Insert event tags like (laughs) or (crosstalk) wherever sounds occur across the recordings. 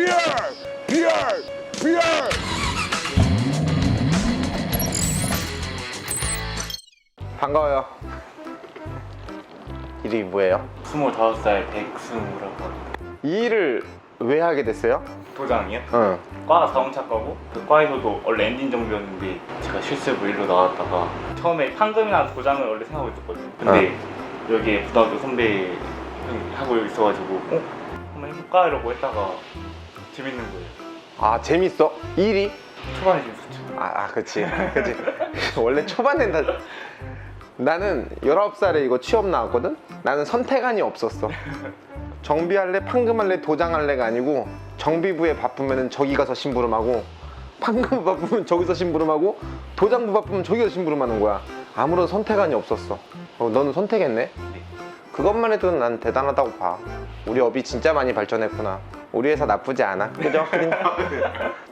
비열! 비열! 비열! 반가워요. 이름이 뭐예요? 25살 백승우라고 합니다. 이 일을 왜 하게 됐어요? 도장이요? 응. 과가 자동차 과고 그 과에서도 원래 엔진 정비였는데 제가 실습을 일로 나왔다가 처음에 판금이나 도장을 원래 생각하고 있었거든요. 근데 여기에 부담도 선배 형이 하고 있어가지고 어? 한번 해볼까 이러고 했다가 재밌는 거예요. 아 재밌어? 이 일이? 초반에 재밌었죠. 아, 아 그치 (laughs) 그치 원래 초반엔 다 나는 19살에 이거 취업 나왔거든? 나는 선택안이 없었어 정비할래 판금할래 도장할래가 아니고 정비부에 바쁘면 저기 가서 심부름하고 판금부 바쁘면 저기서 심부름하고 도장부 바쁘면 저기서 심부름하는 거야 아무런 선택안이 없었어 어, 너는 선택했네? 그것만 해도 난 대단하다고 봐 우리 업이 진짜 많이 발전했구나 우리 회사 나쁘지 않아 그죠?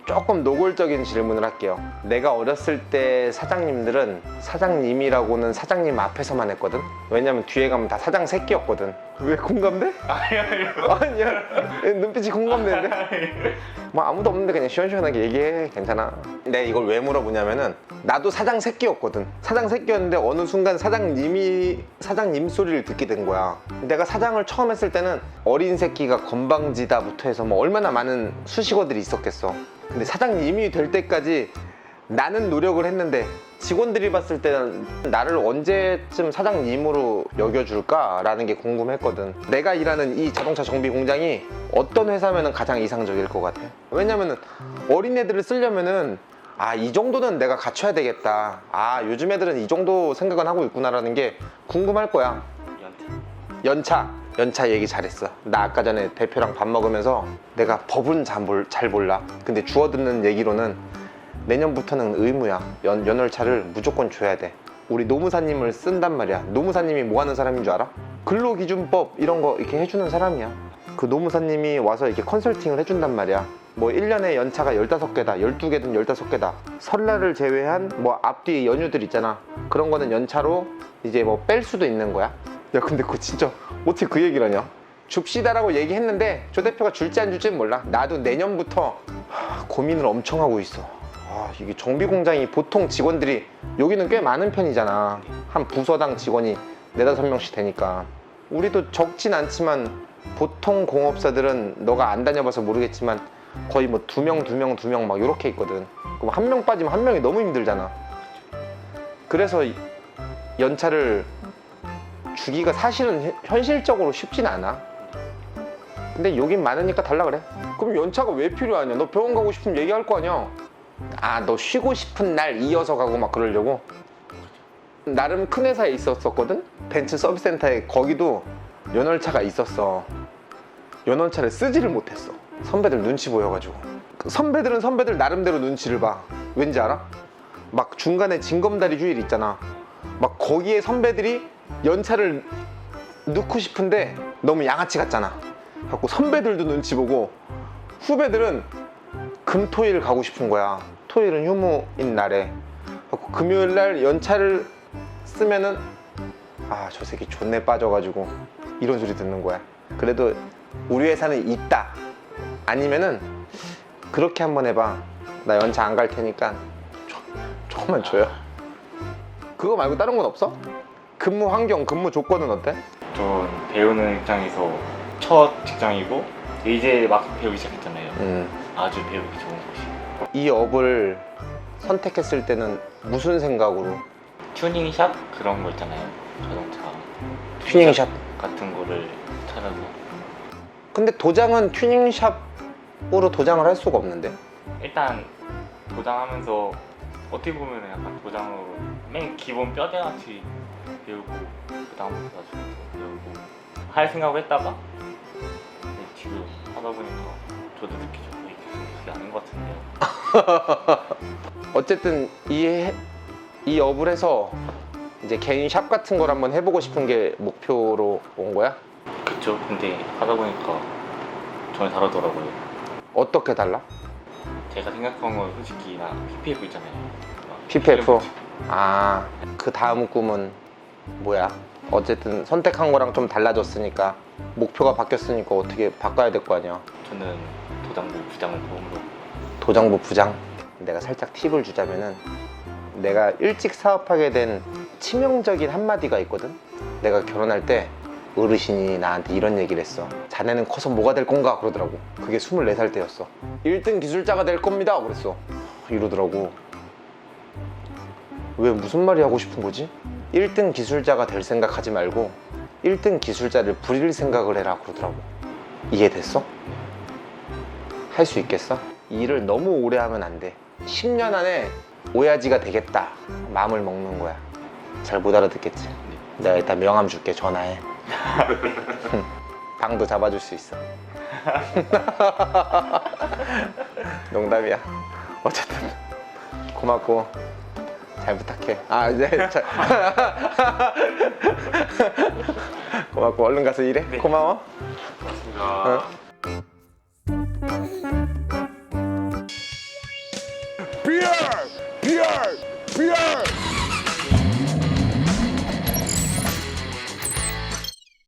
조금 노골적인 질문을 할게요. 내가 어렸을 때 사장님들은 사장님이라고는 사장님 앞에서만 했거든. 왜냐면 뒤에 가면 다 사장 새끼였거든. 왜 공감돼? 아니요 아니요. 아니야. 눈빛이 공감되는데? 뭐 아무도 없는데 그냥 시원시원하게 얘기해. 괜찮아. 내가 이걸 왜 물어보냐면은 나도 사장 새끼였거든. 사장 새끼였는데 어느 순간 사장님이 사장님 소리를 듣게 된 거야. 내가 사장을 처음 했을 때는 어린 새끼가 건방지다부터 해서 뭐 얼마나 많은 수식어들이 있었겠어. 근데 사장님이 될 때까지 나는 노력을 했는데 직원들이 봤을 때는 나를 언제쯤 사장님으로 여겨줄까라는 게 궁금했거든. 내가 일하는 이 자동차 정비 공장이 어떤 회사면은 가장 이상적일 것 같아. 왜냐면은 어린애들을 쓰려면은 아, 이 정도는 내가 갖춰야 되겠다. 아, 요즘 애들은 이 정도 생각은 하고 있구나라는 게 궁금할 거야. 연차. 연차 얘기 잘했어. 나 아까 전에 대표랑 밥 먹으면서 내가 법은 잘, 몰, 잘 몰라. 근데 주워 듣는 얘기로는 내년부터는 의무야. 연, 연월차를 무조건 줘야 돼. 우리 노무사님을 쓴단 말이야. 노무사님이 뭐 하는 사람인 줄 알아? 근로기준법 이런 거 이렇게 해주는 사람이야. 그 노무사님이 와서 이렇게 컨설팅을 해준단 말이야. 뭐 1년에 연차가 15개다 12개든 15개다. 설날을 제외한 뭐 앞뒤 연휴들 있잖아. 그런 거는 연차로 이제 뭐 뺄 수도 있는 거야 야 근데 그거 진짜 어떻게 그 얘기를 하냐? 줍시다라고 얘기했는데 조 대표가 줄지 안 줄지는 몰라. 나도 내년부터 하, 고민을 엄청 하고 있어. 아 이게 정비 공장이 보통 직원들이 여기는 꽤 많은 편이잖아. 한 부서당 직원이 네다섯 명씩 되니까. 우리도 적진 않지만 보통 공업사들은 너가 안 다녀봐서 모르겠지만 거의 뭐 두 명 두 명 두 명 막 이렇게 있거든. 그럼 한 명 빠지면 한 명이 너무 힘들잖아. 그래서 이- 연차를 주기가 사실은 현- 현실적으로 쉽진 않아. 근데 여긴 많으니까 달라 그래. 그럼 연차가 왜 필요하냐? 너 병원 가고 싶으면 얘기할 거 아니야. 아, 너 쉬고 싶은 날 이어서 가고 막 그러려고. 나름 큰 회사에 있었었거든. 벤츠 서비스 센터에 거기도 연월차가 있었어. 연월차를 쓰지를 못했어. 선배들 눈치 보여가지고. 그 선배들은 선배들 나름대로 눈치를 봐. 왠지 알아? 막 중간에 징검다리 휴일 있잖아. 막 거기에 선배들이 연차를 넣고 싶은데 너무 양아치 같잖아. 갖고 선배들도 눈치 보고 후배들은 금토일 가고 싶은 거야. 토일은 휴무인 날에. 갖고 금요일 날 연차를 쓰면은 아 저 새끼 존내 빠져가지고 이런 소리 듣는 거야. 그래도 우리 회사는 있다. 아니면은 그렇게 한번 해봐. 나 연차 안 갈 테니까 조, 조금만 줘요. 그거 말고 다른 건 없어? 근무 환경, 근무 조건은 어때? 전 배우는 입장에서 첫 직장이고 이제 막 배우기 시작했잖아요. 음, 아주 배우기 좋은 곳이. 이 업을 선택했을 때는 무슨 생각으로? 튜닝샵 그런 거 있잖아요. 자동차 튜닝샵. 같은 거를 찾아서 근데 도장은 튜닝샵으로 도장을 할 수가 없는데. 일단 도장하면서 어떻게 보면 약간 도장으로 맨 기본 뼈대같이 배우고 그 다음부터 나중에 더 배우고 할 생각을 했다가 근데 지금 하다 보니까 저도 느끼죠. 이게 그게 아닌 것 같은데요. (laughs) 어쨌든 이, 해- 이 업을 해서 이제 개인 샵 같은 걸 한번 해보고 싶은 게 목표로 온 거야? 그쵸. 근데 하다 보니까 전혀 다르더라고요. 어떻게 달라? 제가 생각한 건 솔직히 나 PPF 있잖아요. PPF? 아, 그 다음 꿈은 뭐야? 어쨌든 선택한 거랑 좀 달라졌으니까 목표가 바뀌었으니까 어떻게 바꿔야 될 거 아니야? 저는 도장부 부장을 도움으로. 도정부 부장? 내가 살짝 팁을 주자면은 내가 일찍 사업하게 된 치명적인 한마디가 있거든? 내가 결혼할 때 어르신이 나한테 이런 얘기를 했어. 자네는 커서 뭐가 될 건가? 그러더라고. 그게 24살 때였어. 1등 기술자가 될 겁니다. 그랬어. 이러더라고. 왜 무슨 말이 하고 싶은 거지? 1등 기술자가 될 생각하지 말고 1등 기술자를 부릴 생각을 해라 그러더라고 이해됐어? 할 수 있겠어? 일을 너무 오래 하면 안 돼. 10년 안에 오야지가 되겠다. 마음을 먹는 거야. 잘 못 알아듣겠지? 내가 일단 명함 줄게. 전화해. (laughs) 방도 잡아줄 수 있어. (laughs) 농담이야. 어쨌든 고맙고 잘 부탁해. 아, 네. 잘... (laughs) 고맙고 얼른 가서 일해. 네. 고마워. 고맙습니다. 어? Pierre! Pierre! Pierre!